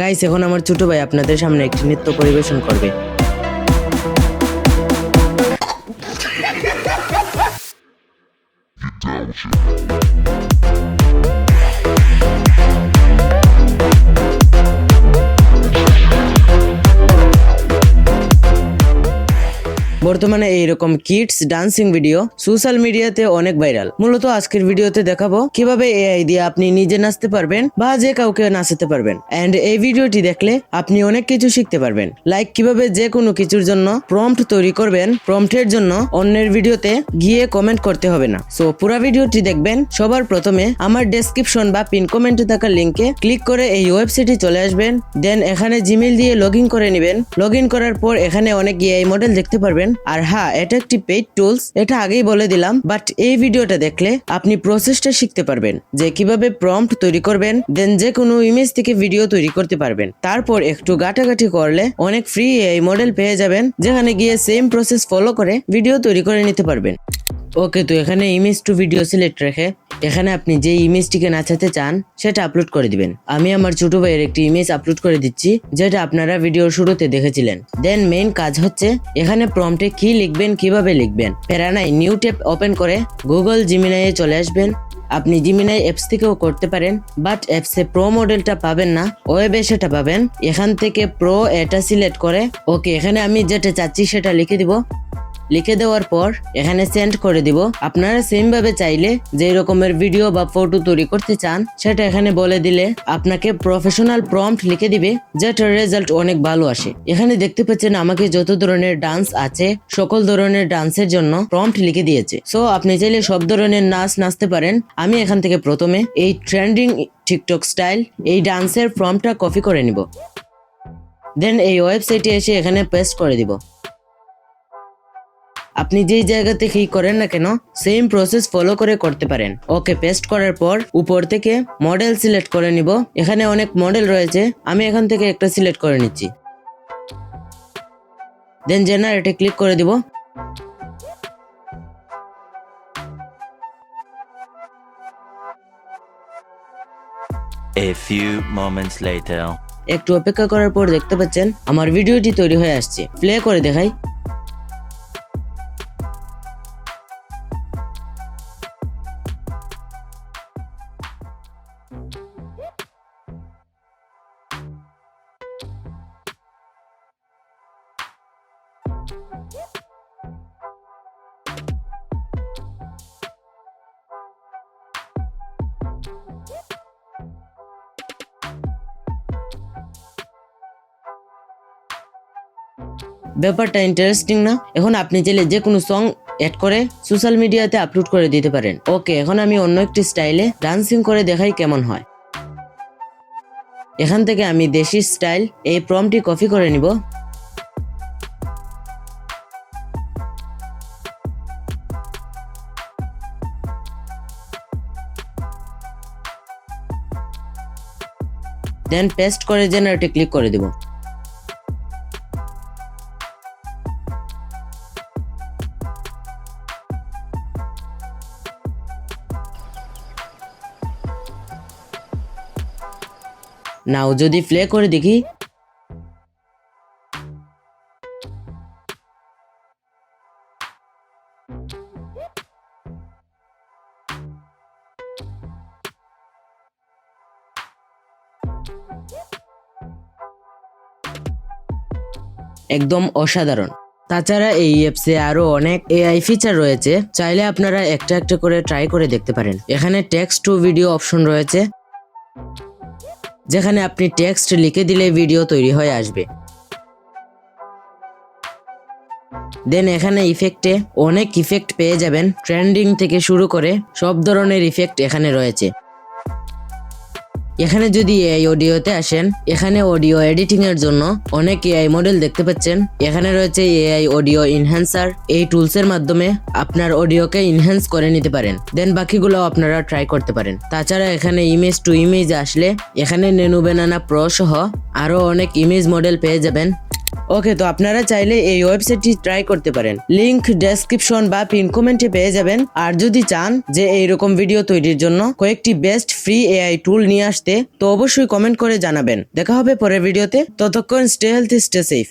Guys এখন আমার ছোট ভাই আপনাদের সামনে একটি নৃত্য পরিবেশন করবে। বর্তমানে এইরকম কিডস ডান্সিং ভিডিও সোশ্যাল মিডিয়াতে অনেক ভাইরাল মূলত আজকের ভিডিওতে দেখাবো কীভাবে এআই দিয়ে আপনি নিজে নাচতে পারবেন বা যে কাউকে নাচাতে পারবেন। এন্ড এই ভিডিওটি দেখলে আপনি অনেক কিছু শিখতে পারবেন। লাইক কীভাবে যে কোনো কিছুর জন্য প্রম্পট তৈরি করবেন প্রম্পটের জন্য অন্যের ভিডিওতে গিয়ে কমেন্ট করতে হবে না। সো পুরো ভিডিওটি দেখবেন, সবার প্রথমে আমার ডেসক্রিপশন বা পিন কমেন্টে থাকা লিংকে ক্লিক করে এই ওয়েবসাইটে চলে আসবেন। দেন এখানে জিমেল দিয়ে লগ করে নেবেন। লগ করার পর এখানে অনেক এআই মডেল দেখতে পারবেন। আর হ্যাঁ এটা একটি পেইড টুলস এটা আগেই বলে দিলাম বাট এই ভিডিওটা দেখলে আপনি প্রসেসটা শিখতে পারবেন, যে কীভাবে প্রম্পট তৈরি করবেন দেন যে কোনো ইমেজ থেকে ভিডিও তৈরি করতে পারবেন। তারপর একটু গাটাগাটি করলে অনেক ফ্রি এই মডেল পেয়ে যাবেন, যেখানে গিয়ে সেম প্রসেস ফলো করে ভিডিও তৈরি করে নিতে পারবেন। ওকে, তো এখানে ইমেজ টু ভিডিও সিলেক্ট রেখে এখানে আপনি যে ইমেজটিকে নাচাতে চান, সেটা আপলোড করে দিবেন। আমি আমার ছোট ভাইয়ের একটি ইমেজ আপলোড করে দিচ্ছি, যেটা আপনারা ভিডিওর শুরুতে দেখেছিলেন। দেন মেইন কাজ হচ্ছে, এখানে প্রম্পটে কি লিখবেন, কীভাবে লিখবেন? প্যারানাই নিউ ট্যাব ওপেন করে গুগল জিমিনাইয়ে চলে আসবেন। আপনি জিমিনাই অ্যাপস থেকেও করতে পারেন বাট অ্যাপসে প্রো মডেলটা পাবেন না ওয়েবে সেটা পাবেন। এখান থেকে প্রো এটা সিলেক্ট করে ওকে এখানে আমি যেটা চাচ্ছি সেটা লিখে দিব। লিখে দেওয়ার পর এখানে সেন্ড করে দিব। আপনারা সেম ভাবে চাইলে যে রকমের ভিডিও বা ফটো তৈরি করতে চান, সেটা এখানে বলে দিলে আপনাকে প্রফেশনাল প্রম্পট লিখে দিবে যেটার রেজাল্ট অনেক ভালো আসে। এখানে দেখতে পাচ্ছেন আমাকে যত ধরনের ডান্স আছে, সকল ধরনের ডান্সের জন্য প্রম্পট লিখে দিয়েছে। সো আপনি চাইলে সব ধরনের নাচ নাচতে পারেন। আমি এখান থেকে প্রথমে এই ট্রেন্ডিং টিকটক স্টাইল এই ডান্সের প্রম্পটটা কপি করে নিব। দেন এই ওয়েবসাইটে এসে এখানে পেস্ট করে দিব। আপনি যেই জায়গা থেকেই করেন না কেন সেম প্রসেস ফলো করে করতে পারেন। ওকে পেস্ট করার পর উপর থেকে মডেল সিলেক্ট করে নিব। এখানে অনেক মডেল রয়েছে আমি এখান থেকে একটা সিলেক্ট করে নিচ্ছি। দেন জেনারেটে ক্লিক করে দিব। A few moments later. একটু অপেক্ষা করার পর দেখতে পাচ্ছেন আমার ভিডিওটি তৈরি হয়ে আসছে। প্লে করে দেখাই। ব্যাপারটা ইন্টারেস্টিং না? এখন আপনি চাইলে যে কোনো সং অ্যাড করে সোশ্যাল মিডিয়াতে আপলোড করে দিতে পারেন। ওকে এখন আমি অন্য একটি স্টাইলে ডান্সিং করে দেখাই কেমন হয়। এখান থেকে আমি দেশি স্টাইল এই প্রমটি কপি করে নিব। দেন পেস্ট করে জেনারেটে ক্লিক করে দিব। নাও, যদি প্লে করে দেখি। একদম অসাধারণ। তাছাড়া এই অ্যাপসে আরও অনেক এআই ফিচার রয়েছে, চাইলে আপনারা একটা একটা করে ট্রাই করে দেখতে পারেন। এখানে টেক্সট টু ভিডিও অপশন রয়েছে। যেখানে আপনি টেক্সট লিখে দিলে ভিডিও তৈরি হয়ে আসবে। দেন এখানে ইফেক্টে অনেক ইফেক্ট পেয়ে যাবেন। ট্রেন্ডিং থেকে শুরু করে সব ধরনের ইফেক্ট এখানে রয়েছে। এখানে যদি এআই অডিওতে আসেন, এখানে অডিও এডিটিং এর জন্য অনেক এআই মডেল দেখতে পাচ্ছেন। এখানে রয়েছে এআই অডিও ইনহ্যান্সার এই টুলস এর মাধ্যমে আপনার অডিওকে ইনহ্যান্স করে নিতে পারেন। দেন বাকিগুলো আপনারা ট্রাই করতে পারেন। তাছাড়া এখানে ইমেজ টু ইমেজ আসলে এখানে নেনু বেনানা প্রো সহ আরও অনেক ইমেজ মডেল পেয়ে যাবেন। ওকে, তো আপনারা চাইলে এই ওয়েবসাইটটি ট্রাই করতে পারেন। লিংক ডেসক্রিপশন বা পিন কমেন্টে পেয়ে যাবেন। আর যদি চান যে এইরকম ভিডিও তৈরির জন্য কয়েকটি বেস্ট ফ্রি এআই টুল নিয়ে আসতে, তো অবশ্যই কমেন্ট করে জানাবেন। দেখা হবে পরের ভিডিওতে ততক্ষণ স্টে হেলথ স্টে সেফ